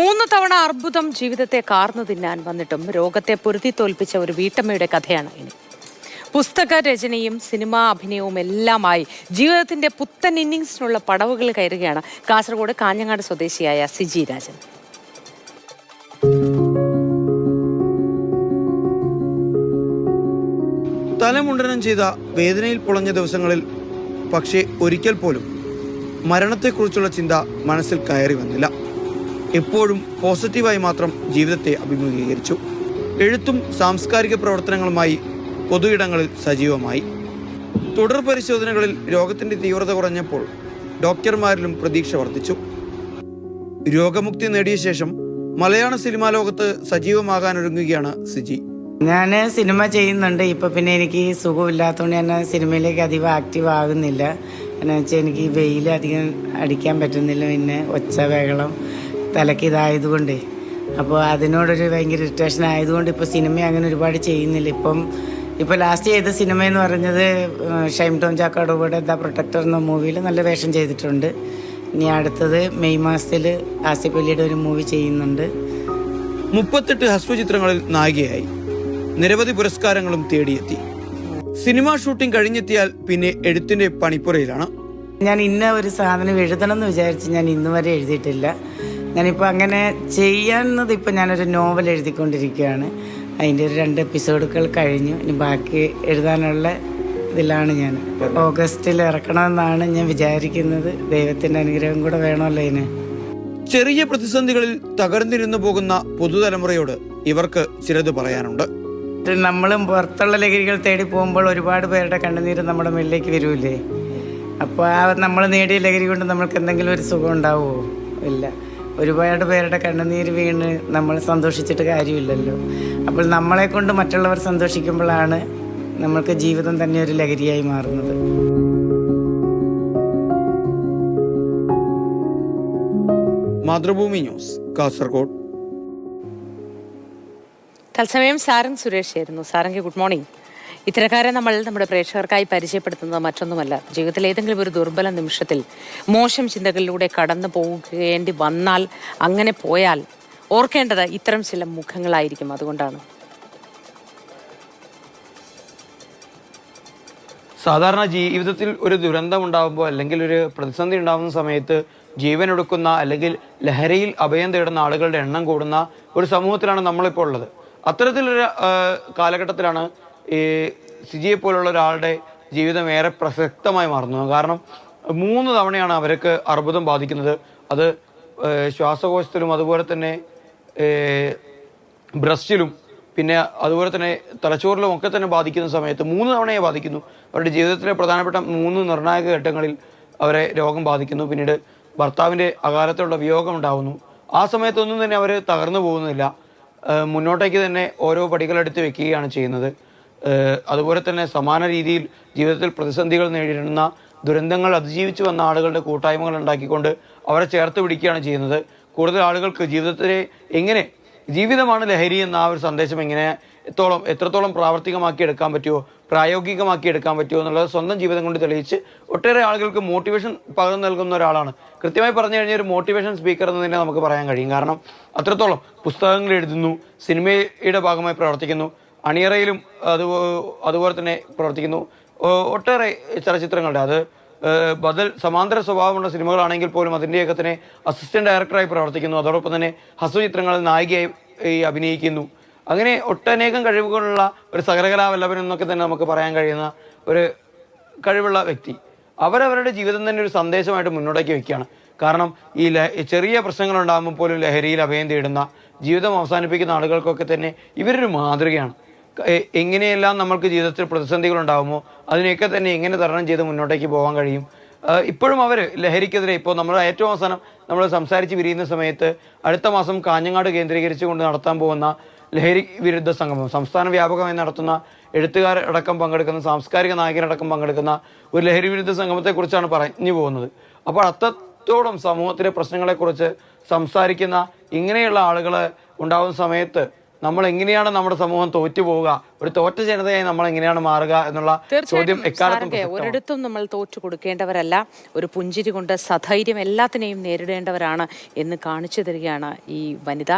മൂന്ന് തവണ അർബുദം ജീവിതത്തെ കാർന്നു തിന്നാൻ വന്നിട്ടും രോഗത്തെ പൊരുതി തോൽപ്പിച്ച ഒരു വീട്ടമ്മയുടെ കഥയാണ് ഇനി. പുസ്തക രചനയും സിനിമാ അഭിനയവും എല്ലാമായി ജീവിതത്തിന്റെ പുത്തൻ ഇന്നിങ്സിനുള്ള പടവുകൾ കയറുകയാണ് കാസർഗോഡ് കാഞ്ഞങ്ങാട് സ്വദേശിയായ സിജി രാജൻ. തലമുണ്ടനം ചെയ്ത വേദനയിൽ പൊളഞ്ഞ ദിവസങ്ങളിൽ പക്ഷേ ഒരിക്കൽ പോലും മരണത്തെക്കുറിച്ചുള്ള ചിന്ത മനസ്സിൽ കയറി വന്നില്ല. എപ്പോഴും പോസിറ്റീവായി മാത്രം ജീവിതത്തെ അഭിമുഖീകരിച്ചു. എഴുത്തും സാംസ്കാരിക പ്രവർത്തനങ്ങളുമായി പൊതു പൊതുയിടങ്ങളിൽ സജീവമായി. തുടർ പരിശോധനകളിൽ രോഗത്തിന്റെ തീവ്രത കുറഞ്ഞപ്പോൾ ഡോക്ടർമാരിലും പ്രതീക്ഷ വർദ്ധിച്ചു. രോഗമുക്തി നേടിയ ശേഷം മലയാള സിനിമാ ലോകത്ത് സജീവമാകാനൊരുങ്ങുകയാണ് സിജി. ഞാൻ സിനിമ ചെയ്യുന്നുണ്ട്. ഇപ്പൊ പിന്നെ എനിക്ക് സുഖമില്ലാത്തതുകൊണ്ട് ഞാൻ സിനിമയിലേക്ക് അധികം ആക്റ്റീവ് ആകുന്നില്ല. എന്നുവെച്ചാൽ എനിക്ക് വെയിൽ അധികം അടിക്കാൻ പറ്റുന്നില്ല. പിന്നെ ഒച്ച ബഹളം തലയ്ക്ക് ഇതായതുകൊണ്ട് അപ്പോൾ അതിനോടൊരു ഭയങ്കര ഇറിറ്റേഷൻ ആയതുകൊണ്ട് ഇപ്പോൾ സിനിമ അങ്ങനെ ഒരുപാട് ചെയ്യുന്നില്ല. ഇപ്പം ഇപ്പോൾ ലാസ്റ്റ് ചെയ്ത സിനിമ എന്ന് പറഞ്ഞത് ഷൈം ടോം ചാക്കാട് കൂടെ ദ പ്രൊട്ടക്ടർ എന്ന മൂവിയിൽ നല്ല വേഷം ചെയ്തിട്ടുണ്ട്. ഇനി അടുത്തത് മെയ് മാസത്തിൽ ആസിഫ് അലിയുടെ ഒരു മൂവി ചെയ്യുന്നുണ്ട്. മുപ്പത്തെട്ട് ഹസ്വചിത്രങ്ങളിൽ നായികയായി. നിരവധി പുരസ്കാരങ്ങളും തേടിയെത്തി. സിനിമ ഷൂട്ടിംഗ് കഴിഞ്ഞെത്തിയാൽ പിന്നെ എഴുത്തിന്റെ പണിപ്പുറയിലാണ് ഞാൻ ഇന്ന ഒരു സാധനം എഴുതണം എന്ന് വിചാരിച്ച് ഞാൻ ഇന്നുവരെ എഴുതിയിട്ടില്ല. ഞാനിപ്പോൾ അങ്ങനെ ചെയ്യാവുന്നത് ഇപ്പം ഞാനൊരു നോവൽ എഴുതിക്കൊണ്ടിരിക്കുകയാണ്. അതിന്റെ ഒരു രണ്ട് എപ്പിസോഡുകൾ കഴിഞ്ഞു. ഇനി ബാക്കി എഴുതാനുള്ള ഇതിലാണ് ഞാൻ. ഓഗസ്റ്റിൽ ഇറക്കണമെന്നാണ് ഞാൻ വിചാരിക്കുന്നത്. ദൈവത്തിന്റെ അനുഗ്രഹം കൂടെ വേണമല്ലോ ഇതിന്. ചെറിയ പ്രതിസന്ധികളിൽ തകർന്നിരുന്നു പോകുന്ന പുതുതലമുറയോട് ഇവർക്ക് ചിലത് പറയാനുണ്ട്. നമ്മളും പുറത്തുള്ള ലഹരികൾ തേടി പോകുമ്പോൾ ഒരുപാട് പേരുടെ കണ്ണുനീര് നമ്മുടെ മുന്നിലേക്ക് വരൂലേ? അപ്പോൾ ആ നമ്മൾ നേടിയ ലഹരി കൊണ്ട് നമ്മൾക്ക് എന്തെങ്കിലും ഒരു സുഖം ഉണ്ടാവുമോ? ഇല്ല. ഒരുപാട് പേരുടെ കണ്ണുനീര് വീണ് നമ്മൾ സന്തോഷിച്ചിട്ട് കാര്യമില്ലല്ലോ. അപ്പോൾ നമ്മളെ കൊണ്ട് മറ്റുള്ളവർ സന്തോഷിക്കുമ്പോഴാണ് നമ്മൾക്ക് ജീവിതം തന്നെ ഒരു ലഹരിയായി മാറുന്നത്. മാതൃഭൂമി ന്യൂസ് കാസർഗോഡ്. തത്സമയം സാരംഗ് സുരേഷ് ആയിരുന്നു. Sarang good morning. ഇത്തരക്കാരെ നമ്മൾ നമ്മുടെ പ്രേക്ഷകർക്കായി പരിചയപ്പെടുത്തുന്നത് മറ്റൊന്നുമല്ല. ജീവിതത്തിൽ ഏതെങ്കിലും ഒരു ദുർബല നിമിഷത്തിൽ മോശം ചിന്തകളിലൂടെ കടന്നു പോകേണ്ടി വന്നാൽ അങ്ങനെ പോയാൽ ഓർക്കേണ്ടത് ഇത്തരം ചില മുഖങ്ങളായിരിക്കും. അതുകൊണ്ടാണ്. സാധാരണ ജീവിതത്തിൽ ഒരു ദുരന്തം ഉണ്ടാകുമ്പോൾ അല്ലെങ്കിൽ ഒരു പ്രതിസന്ധി ഉണ്ടാകുന്ന സമയത്ത് ജീവൻ എടുക്കുന്ന അല്ലെങ്കിൽ ലഹരിയിൽ അഭയം തേടുന്ന ആളുകളുടെ എണ്ണം കൂടുന്ന ഒരു സമൂഹത്തിലാണ് നമ്മളിപ്പോൾ ഉള്ളത്. അത്തരത്തിലൊരു കാലഘട്ടത്തിലാണ് ഈ സിജിയെ പോലുള്ള ഒരാളുടെ ജീവിതം ഏറെ പ്രസക്തമായി മാറുന്നു. കാരണം മൂന്ന് തവണയാണ് അവർക്ക് അർബുദം ബാധിക്കുന്നത്. അത് ശ്വാസകോശത്തിലും അതുപോലെ തന്നെ ബ്രസ്റ്റിലും പിന്നെ അതുപോലെ തന്നെ തലച്ചോറിലും ഒക്കെ തന്നെ ബാധിക്കുന്ന സമയത്ത് മൂന്ന് തവണയെ ബാധിക്കുന്നു. അവരുടെ ജീവിതത്തിലെ പ്രധാനപ്പെട്ട മൂന്ന് നിർണായക ഘട്ടങ്ങളിൽ അവരെ രോഗം ബാധിക്കുന്നു. പിന്നീട് ഭർത്താവിന്റെ അകാലത്തുള്ള വിയോഗം ഉണ്ടാകുന്നു ആ സമയത്തൊന്നും തന്നെ അവർ തകർന്നു പോകുന്നില്ല. മുന്നോട്ടേക്ക് തന്നെ ഓരോ പടികളെടുത്ത് വെക്കുകയാണ് ചെയ്യുന്നത്. അതുപോലെ തന്നെ സമാന രീതിയിൽ ജീവിതത്തിൽ പ്രതിസന്ധികൾ നേരിടുന്ന ദുരന്തങ്ങൾ അതിജീവിച്ചു വന്ന ആളുകളുടെ കൂട്ടായ്മകൾ ഉണ്ടാക്കിക്കൊണ്ട് അവരെ ചേർത്ത് പിടിക്കുകയാണ് ചെയ്യുന്നത്. കൂടുതൽ ആളുകൾക്ക് ജീവിതത്തിലെ എങ്ങനെ ജീവിതമാണ് ലഹരി എന്ന ആ ഒരു സന്ദേശം എങ്ങനെ എത്തോളം എത്രത്തോളം പ്രാവർത്തികമാക്കി എടുക്കാൻ പറ്റുമോ പ്രായോഗികമാക്കി എടുക്കാൻ പറ്റുമോ എന്നുള്ളത് സ്വന്തം ജീവിതം കൊണ്ട് തെളിയിച്ച് ഒട്ടേറെ ആളുകൾക്ക് മോട്ടിവേഷൻ പകർന്നു നൽകുന്ന ഒരാളാണ്. കൃത്യമായി പറഞ്ഞു കഴിഞ്ഞാൽ ഒരു മോട്ടിവേഷൻ സ്പീക്കർ എന്ന് തന്നെ നമുക്ക് പറയാൻ കഴിയും. കാരണം അത്രത്തോളം പുസ്തകങ്ങൾ എഴുതുന്നു സിനിമയുടെ ഭാഗമായി പ്രവർത്തിക്കുന്നു. അണിയറയിലും അത് അതുപോലെ തന്നെ പ്രവർത്തിക്കുന്നു. ഒട്ടേറെ ചലച്ചിത്രങ്ങളുടെ. അത് ബദൽ സമാന്തര സ്വഭാവമുള്ള സിനിമകളാണെങ്കിൽ പോലും അതിന്റെയൊക്കെ തന്നെ അസിസ്റ്റന്റ് ഡയറക്ടറായി പ്രവർത്തിക്കുന്നു. അതോടൊപ്പം തന്നെ ഹസ്വചിത്രങ്ങളിൽ നായികയായി ഈ അഭിനയിക്കുന്നു. അങ്ങനെ ഒട്ടനേകം കഴിവുകളുള്ള ഒരു സകലകലാവല്ലഭൻ എന്നൊക്കെ തന്നെ നമുക്ക് പറയാൻ കഴിയുന്ന ഒരു കഴിവുള്ള വ്യക്തി. അവരവരുടെ ജീവിതം തന്നെ ഒരു സന്ദേശമായിട്ട് മുന്നോട്ടേക്ക് വെക്കുകയാണ് കാരണം ഈ ചെറിയ പ്രശ്നങ്ങൾ ഉണ്ടാകുമ്പോൾ പോലും ലഹരിയിൽ അഭയം തേടുന്ന ജീവിതം അവസാനിപ്പിക്കുന്ന ആളുകൾക്കൊക്കെ തന്നെ ഇവരൊരു മാതൃകയാണ്. എങ്ങനെയെല്ലാം നമ്മൾക്ക് ജീവിതത്തിൽ പ്രതിസന്ധികൾ ഉണ്ടാകുമോ അതിനെയൊക്കെ തന്നെ എങ്ങനെ തരണം ചെയ്ത് മുന്നോട്ടേക്ക് പോകാൻ കഴിയും? ഇപ്പോഴും അവർ ലഹരിക്കെതിരെ ഇപ്പോൾ നമ്മൾ ഏറ്റവും അവസാനം നമ്മൾ സംസാരിച്ച് വിരിയുന്ന സമയത്ത് അടുത്ത മാസം കാഞ്ഞങ്ങാട് കേന്ദ്രീകരിച്ചുകൊണ്ട് നടത്താൻ പോകുന്ന ലഹരി വിരുദ്ധ സംഗമം സംസ്ഥാന വ്യാപകമായി നടത്തുന്ന എഴുത്തുകാർ അടക്കം പങ്കെടുക്കുന്ന സാംസ്കാരിക നായകരടക്കം പങ്കെടുക്കുന്ന ഒരു ലഹരി വിരുദ്ധ സംഗമത്തെക്കുറിച്ചാണ് പറഞ്ഞു പോകുന്നത്. അപ്പോൾ അത്രത്തോളം സമൂഹത്തിലെ പ്രശ്നങ്ങളെക്കുറിച്ച് സംസാരിക്കുന്ന ഇങ്ങനെയുള്ള ആളുകൾ ഉണ്ടാകുന്ന സമയത്ത് നമ്മൾ എങ്ങനെയാണ് നമ്മുടെ സമൂഹം തോറ്റു പോവുക? ഒരു തോറ്റ ജനതയായി നമ്മൾ എങ്ങനെയാണ് മാറുക എന്നുള്ള ചോദ്യം എക്കാലത്തും ഒരിടത്തും നമ്മൾ തോറ്റു കൊടുക്കേണ്ടവരല്ല. ഒരു പുഞ്ചിരി കൊണ്ട് സധൈര്യം എല്ലാത്തിനെയും നേരിടേണ്ടവരാണ് എന്ന് കാണിച്ചു തരികയാണ് ഈ വനിത.